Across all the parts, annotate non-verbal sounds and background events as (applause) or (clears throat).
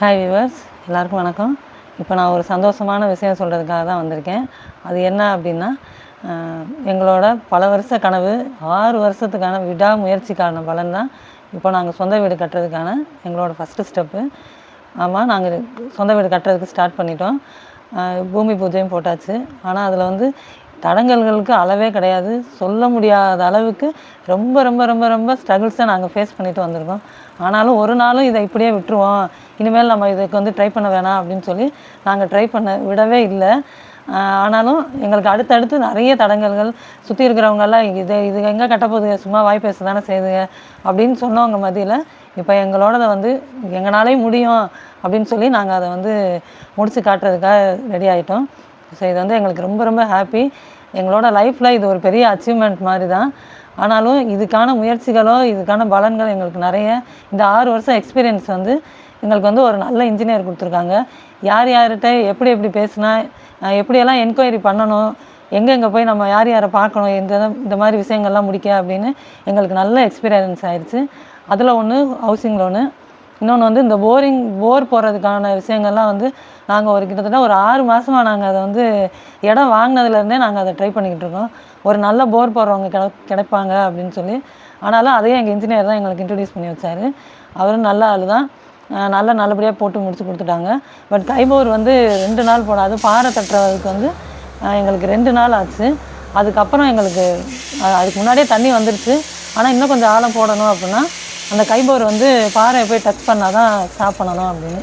Hi viewers எல்லாருக்கும் வணக்கம். இப்போ நான் ஒரு சந்தோஷமான விஷயம் சொல்கிறதுக்காக தான் வந்திருக்கேன். அது என்ன அப்படின்னா எங்களோட பல வருஷ கனவு ஆறு வருஷத்துக்கான விடாமுயற்சிக்கான பலன் தான் இப்போ நாங்கள் சொந்த வீடு கட்டுறதுக்கான எங்களோட ஃபஸ்ட்டு ஸ்டெப்பு ஆமாம் நாங்கள் சொந்த வீடு கட்டுறதுக்கு ஸ்டார்ட் பண்ணிட்டோம். பூமி பூஜையும் போட்டாச்சு. ஆனால் அதில் வந்து தடங்கல்களுக்கு அளவே கிடையாது. சொல்ல முடியாத அளவுக்கு ரொம்ப ரொம்ப ரொம்ப ரொம்ப ஸ்ட்ரகிள்ஸை நாங்கள் ஃபேஸ் பண்ணிட்டு வந்திருக்கோம். ஆனாலும் ஒரு நாளும் இதை இப்படியே விட்டுருவோம். இனிமேல் நம்ம இதுக்கு வந்து ட்ரை பண்ண வேணாம் அப்படின்னு சொல்லி நாங்கள் ட்ரை பண்ண விடவே இல்லை. ஆனாலும் எங்களுக்கு அடுத்தடுத்து நிறைய தடங்கல்கள் சுற்றி இருக்கிறவங்கெல்லாம் இது இது எங்கே கட்டப்போகுது சும்மா வாய் பேச தானே செய்யுதுங்க? அப்படின்னு சொன்னவங்க மதியில் இப்போ எங்களோடதை வந்து எங்களாலே முடியும் அப்படின்னு சொல்லி நாங்கள் அதை வந்து முடித்து காட்டுறதுக்காக ரெடி ஆகிட்டோம் ஸோ இது வந்து எங்களுக்கு ரொம்ப ரொம்ப ஹாப்பி எங்களோட லைஃப்பில் இது ஒரு பெரிய அச்சீவ்மெண்ட் மாதிரி தான் ஆனாலும் இதுக்கான முயற்சிகளோ இதுக்கான பலன்கள் எங்களுக்கு நிறைய. இந்த ஆறு வருஷம் எக்ஸ்பீரியன்ஸ் வந்து எங்களுக்கு வந்து ஒரு நல்ல இன்ஜினியர் கொடுத்துருக்காங்க. யார் யார்கிட்ட எப்படி எப்படி பேசினா எப்படியெல்லாம் என்கொயரி பண்ணணும் எங்கெங்கே போய் நம்ம யார் யாரை பார்க்கணும் இந்த இந்த மாதிரி விஷயங்கள்லாம் முடிக்க அப்படின்னு எங்களுக்கு நல்ல எக்ஸ்பீரியன்ஸ் ஆயிடுச்சு அதில் ஒன்று ஹவுசிங் லோனு இன்னொன்று வந்து இந்த போரிங் போர் போடுறதுக்கான விஷயங்கள்லாம் வந்து நாங்கள் ஒரு கிட்டத்தட்ட ஒரு ஆறு மாதமாக நாங்கள் அதை வந்து இடம் வாங்கினதுலேருந்தே நாங்கள் அதை ட்ரை பண்ணிக்கிட்டு இருக்கோம். ஒரு நல்ல போர் போடுறவங்க கிட கிடைப்பாங்க அப்படின்னு சொல்லி. ஆனாலும் அதையும் எங்கள் இன்ஜினியர் தான் எங்களுக்கு இன்ட்ரடியூஸ் பண்ணி வச்சார். அவரும் நல்ல ஆள் தான் நல்லா நல்லபடியாக போட்டு முடிச்சு கொடுத்துட்டாங்க. பட் தைபோர் வந்து ரெண்டு நாள் போடாது பாறை தட்டுறதுக்கு வந்து எங்களுக்கு ரெண்டு நாள் ஆச்சு. அதுக்கப்புறம் எங்களுக்கு அதுக்கு முன்னாடியே தண்ணி வந்துருச்சு. ஆனால் இன்னும் கொஞ்சம் ஆழம் போடணும் அப்படின்னா அந்த கைபோர் வந்து பாறையை போய் டச் பண்ணால் தான் ஸ்டாப் பண்ணணும் அப்படின்னு.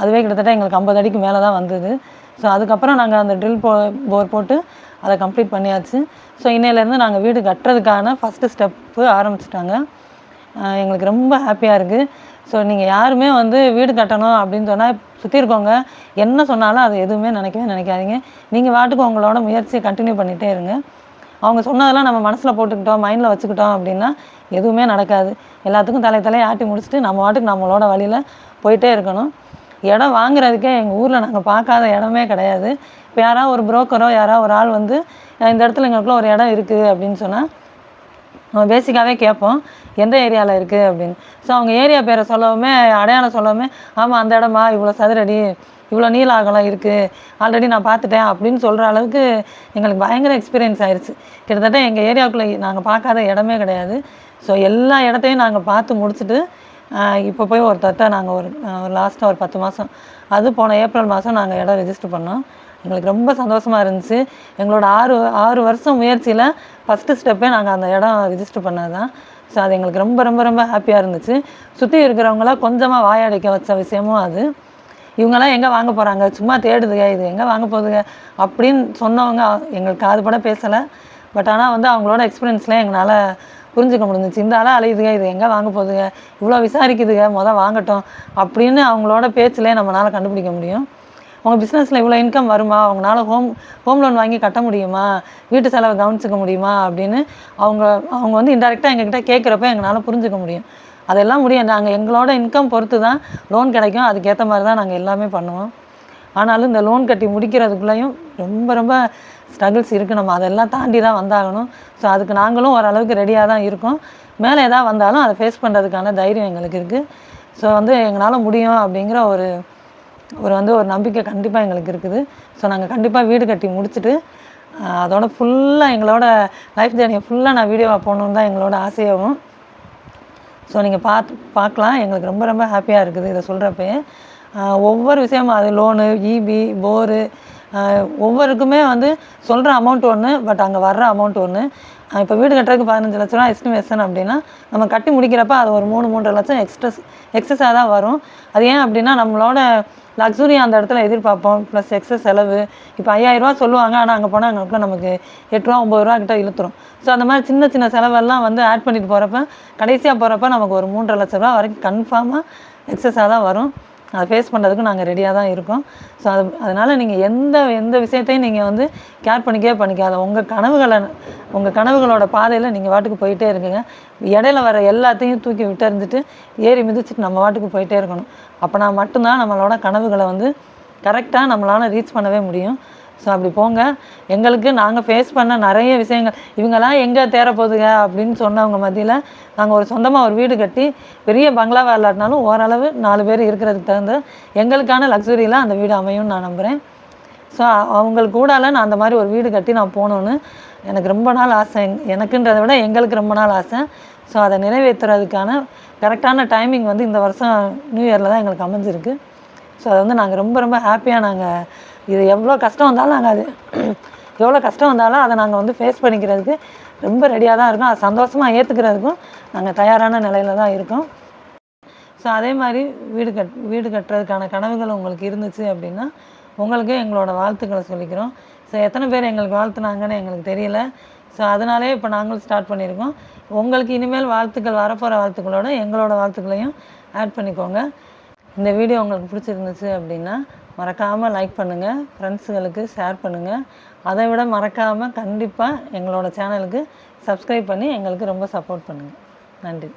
அதுவே கிட்டத்தட்ட எங்களுக்கு ஐம்பது அடிக்கு மேலே தான் வந்தது. ஸோ அதுக்கப்புறம் நாங்கள் அந்த ட்ரில் போ போர் போட்டு அதை கம்ப்ளீட் பண்ணியாச்சு. ஸோ இன்னையிலேருந்து நாங்கள் வீடு கட்டுறதுக்கான ஃபஸ்ட்டு ஸ்டெப்பு ஆரம்பிச்சிட்டாங்க. எங்களுக்கு ரொம்ப ஹாப்பியாக இருக்குது ஸோ நீங்கள் யாருமே வந்து வீடு கட்டணும் அப்படின்னு சொன்னால் சுற்றி இருக்கவங்க என்ன சொன்னாலும் அது எதுவுமே நினைக்கவே நினைக்காதீங்க. நீங்கள் வாட்டுக்கு உங்களோட முயற்சியை கண்டினியூ பண்ணிகிட்டே இருங்க. அவங்க சொன்னதெல்லாம் நம்ம மனசில் போட்டுக்கிட்டோம் மைண்டில் வச்சுக்கிட்டோம் அப்படின்னா எதுவுமே நடக்காது. எல்லாத்துக்கும் தலை தலையை ஆட்டி முடிச்சுட்டு நம்ம வாட்டுக்கு நம்மளோட வழியில் போயிட்டே இருக்கணும். இடம் வாங்குறதுக்கே எங்கள் ஊரில் நாங்கள் பார்க்காத இடமே கிடையாது. இப்போ யாராவது ஒரு புரோக்கரோ யாராவது ஒரு ஆள் வந்து இந்த இடத்துல எங்களுக்குள்ள ஒரு இடம் இருக்குது அப்படின்னு சொன்னால் நம்ம பேசிக்காகவே கேட்போம் எந்த ஏரியாவில் இருக்குது அப்படின்னு. ஸோ அவங்க ஏரியா பேரை சொல்லவுமே அடையாளம் சொல்லவுமே ஆமாம் அந்த இடமா? இவ்வளோ சதுரடி இவ்வளோ நீள அகலம் இருக்குது ஆல்ரெடி நான் பார்த்துட்டேன் அப்படின்னு சொல்கிற அளவுக்கு எங்களுக்கு பயங்கர எக்ஸ்பீரியன்ஸ் ஆயிடுச்சு கிட்டத்தட்ட எங்கள் ஏரியாவுக்குள்ளே நாங்கள் பார்க்காத இடமே கிடையாது. ஸோ எல்லா இடத்தையும் நாங்கள் பார்த்து முடிச்சுட்டு இப்போ போய் ஒரு தட்டை நாங்கள் ஒரு ஒரு லாஸ்ட்டாக ஒரு பத்து மாதம் அது போன ஏப்ரல் மாதம் நாங்கள் இடம் ரெஜிஸ்டர் பண்ணோம். எங்களுக்கு ரொம்ப சந்தோஷமாக இருந்துச்சு. எங்களோட ஆறு ஆறு வருஷம் முயற்சியில் ஃபஸ்ட்டு ஸ்டெப்பே நாங்கள் அந்த இடம் ரிஜிஸ்டர் பண்ணது தான் ஸோ அது எங்களுக்கு ரொம்ப ரொம்ப ரொம்ப ஹாப்பியாக இருந்துச்சு. சுற்றி இருக்கிறவங்களாம் கொஞ்சமாக வாயடைக்க வச்ச விஷயமும் அது. இவங்கெல்லாம் எங்கே வாங்க போகிறாங்க சும்மா தேடுதுங்க. இது எங்கே வாங்க போகுதுங்க? அப்படின்னு சொன்னவங்க எங்களுக்கு அதுபட பேசலை. பட் ஆனால் வந்து அவங்களோட எக்ஸ்பீரியன்ஸ்லாம் எங்களால் புரிஞ்சுக்க முடிஞ்சிச்சு. இந்த ஆளாக அலையுதுங்க இது எங்கே வாங்க போகுதுங்க? இவ்வளோ விசாரிக்குதுங்க மொதல் வாங்கட்டும் அப்படின்னு அவங்களோட பேச்சிலே நம்மளால் கண்டுபிடிக்க முடியும். உங்கள் பிஸ்னஸில் இவ்வளோ இன்கம் வருமா? அவங்களால ஹோம் ஹோம் லோன் வாங்கி கட்ட முடியுமா? வீட்டு செலவை கவனிச்சிக்க முடியுமா? அப்படின்னு அவங்க அவங்க வந்து இன்டெரக்டாக எங்ககிட்ட கேட்குறப்ப எங்களால் புரிஞ்சுக்க முடியும். அதெல்லாம் முடியும். நாங்கள் எங்களோட இன்கம் பொறுத்து தான் லோன் கிடைக்கும். அதுக்கேற்ற மாதிரி தான் நாங்கள் எல்லாமே பண்ணுவோம். ஆனாலும் இந்த லோன் கட்டி முடிக்கிறதுக்குள்ளேயும் ரொம்ப ரொம்ப ஸ்ட்ரகிள்ஸ் இருக்குது நம்ம அதெல்லாம் தாண்டி தான் வந்தாகணும். ஸோ அதுக்கு நாங்களும் ஓரளவுக்கு ரெடியாக தான் இருக்கோம். மேலே எதாவது வந்தாலும் அதை ஃபேஸ் பண்ணுறதுக்கான தைரியம் எங்களுக்கு இருக்குது ஸோ வந்து எங்களால் முடியும் அப்படிங்கிற ஒரு ஒரு வந்து ஒரு நம்பிக்கை கண்டிப்பாக எங்களுக்கு இருக்குது. ஸோ நாங்கள் கண்டிப்பாக வீடு கட்டி முடிச்சுட்டு அதோட ஃபுல்லாக எங்களோட லைஃப் ஜேர்னியை ஃபுல்லாக நான் வீடியோவாக போகணுன்னு தான் எங்களோட ஆசையாகவும். ஸோ நீங்கள் பார்த்து பார்க்கலாம். எங்களுக்கு ரொம்ப ரொம்ப ஹாப்பியாக இருக்குது இதை சொல்கிறப்பயே ஒவ்வொரு விஷயமும் அது லோனு இபி போரு ஒவ்வொருக்குமே வந்து சொல்கிற அமௌண்ட் ஒன்று பட் அங்கே வர்ற அமௌண்ட் ஒன்று இப்போ வீடு கட்டுறதுக்கு பதினஞ்சு லட்ச ரூபா எஸ்டிமேஷன் அப்படின்னா நம்ம கட்டி முடிக்கிறப்ப அது ஒரு மூணு மூன்றரை லட்சம் எக்ஸ்ட்ரஸ் எக்ஸஸாக தான் வரும். அது ஏன் அப்படின்னா நம்மளோட லக்ஸுரி அந்த இடத்துல எதிர்பார்ப்போம் ப்ளஸ் எக்ஸஸ் செலவு. இப்போ ஐயாயிரரூவா சொல்லுவாங்க ஆனால் அங்கே போனால் அங்கே நமக்கு எட்டு ரூபா ஒம்பது ரூபா கிட்ட இழுத்துரும். ஸோ அந்த மாதிரி சின்ன சின்ன செலவெல்லாம் வந்து ஆட் பண்ணிட்டு போகிறப்ப கடைசியாக போகிறப்ப நமக்கு ஒரு மூன்றரை லட்ச ரூபா வரைக்கும் கன்ஃபார்மாக எக்ஸஸாக தான் வரும். அதை ஃபேஸ் பண்ணுறதுக்கு நாங்கள் ரெடியாக தான் இருக்கோம். ஸோ அது அதனால் நீங்கள் எந்த எந்த விஷயத்தையும் நீங்கள் வந்து கேர் பண்ணிக்கவே பண்ணிக்காத. உங்கள் கனவுகளை உங்கள் கனவுகளோட பாதையில் நீங்கள் வாட்டுக்கு போயிட்டே இருக்குங்க. இடையில வர எல்லாத்தையும் தூக்கி விட்டறிஞ்சிட்டு ஏறி மிதிச்சுட்டு நம்ம வாட்டுக்கு போயிட்டே இருக்கணும். அப்போனா மட்டும்தான் நம்மளோட கனவுகளை வந்து கரெக்டாக நம்மளால் ரீச் பண்ணவே முடியும். ஸோ அப்படி போங்க. எங்களுக்கு நாங்கள் ஃபேஸ் பண்ண நிறைய விஷயங்கள். இவங்கெல்லாம் எங்கே தேரப்போகுதுங்க அப்படின்னு சொன்னவங்க மத்தியில் நாங்கள் ஒரு சொந்தமாக ஒரு வீடு கட்டி பெரிய பங்களாவாக இல்லாட்டினாலும் ஓரளவு நாலு பேர் இருக்கிறதுக்கு தகுந்த எங்களுக்கான லக்ஸுரியில் அந்த வீடு அமையும்னு நான் நம்புகிறேன் ஸோ அவங்களுக்கு கூடால நான் அந்த மாதிரி ஒரு வீடு கட்டி நான் போகணுன்னு எனக்கு ரொம்ப நாள் ஆசை. எனக்குன்றதை விட எங்களுக்கு ரொம்ப நாள் ஆசை. ஸோ அதை நிறைவேற்றுறதுக்கான கரெக்டான டைமிங் வந்து இந்த வருஷம் நியூ இயரில் தான் எங்களுக்கு அமைஞ்சிருக்கு. ஸோ அதை வந்து நாங்கள் ரொம்ப ரொம்ப ஹாப்பியாக நாங்கள் இது எவ்வளோ கஷ்டம் வந்தாலும் நாங்கள் அது (clears throat) எவ்வளோ கஷ்டம் வந்தாலும் அதை நாங்கள் வந்து ஃபேஸ் பண்ணிக்கிறதுக்கு ரொம்ப ரெடியாக தான் இருக்கோம். அதை சந்தோஷமாக ஏற்றுக்கிறதுக்கும் நாங்கள் தயாரான நிலையில தான் இருக்கோம். ஸோ அதே மாதிரி வீடு கட் வீடு கட்டுறதுக்கான கனவுகள் உங்களுக்கு இருந்துச்சு அப்படின்னா உங்களுக்கே எங்களோட வாழ்த்துக்களை சொல்லிக்கிறோம். ஸோ எத்தனை பேர் எங்களுக்கு வாழ்த்துனாங்கன்னு எங்களுக்கு தெரியல. ஸோ அதனாலே இப்போ நாங்களும் ஸ்டார்ட் பண்ணியிருக்கோம். உங்களுக்கு இனிமேல் வாழ்த்துக்கள் வரப்போகிற வாழ்த்துக்களோட எங்களோட வாழ்த்துக்களையும் ஆட் பண்ணிக்கோங்க. இந்த வீடியோ உங்களுக்கு பிடிச்சிருந்துச்சு அப்படின்னா மறக்காமல் லைக் பண்ணுங்கள் ஃப்ரெண்ட்ஸுங்களுக்கு ஷேர் பண்ணுங்கள் அதை விட மறக்காமல் கண்டிப்பாக எங்களோட சேனலுக்கு சப்ஸ்கிரைப் பண்ணி எங்களுக்கு ரொம்ப சப்போர்ட் பண்ணுங்கள் நன்றி.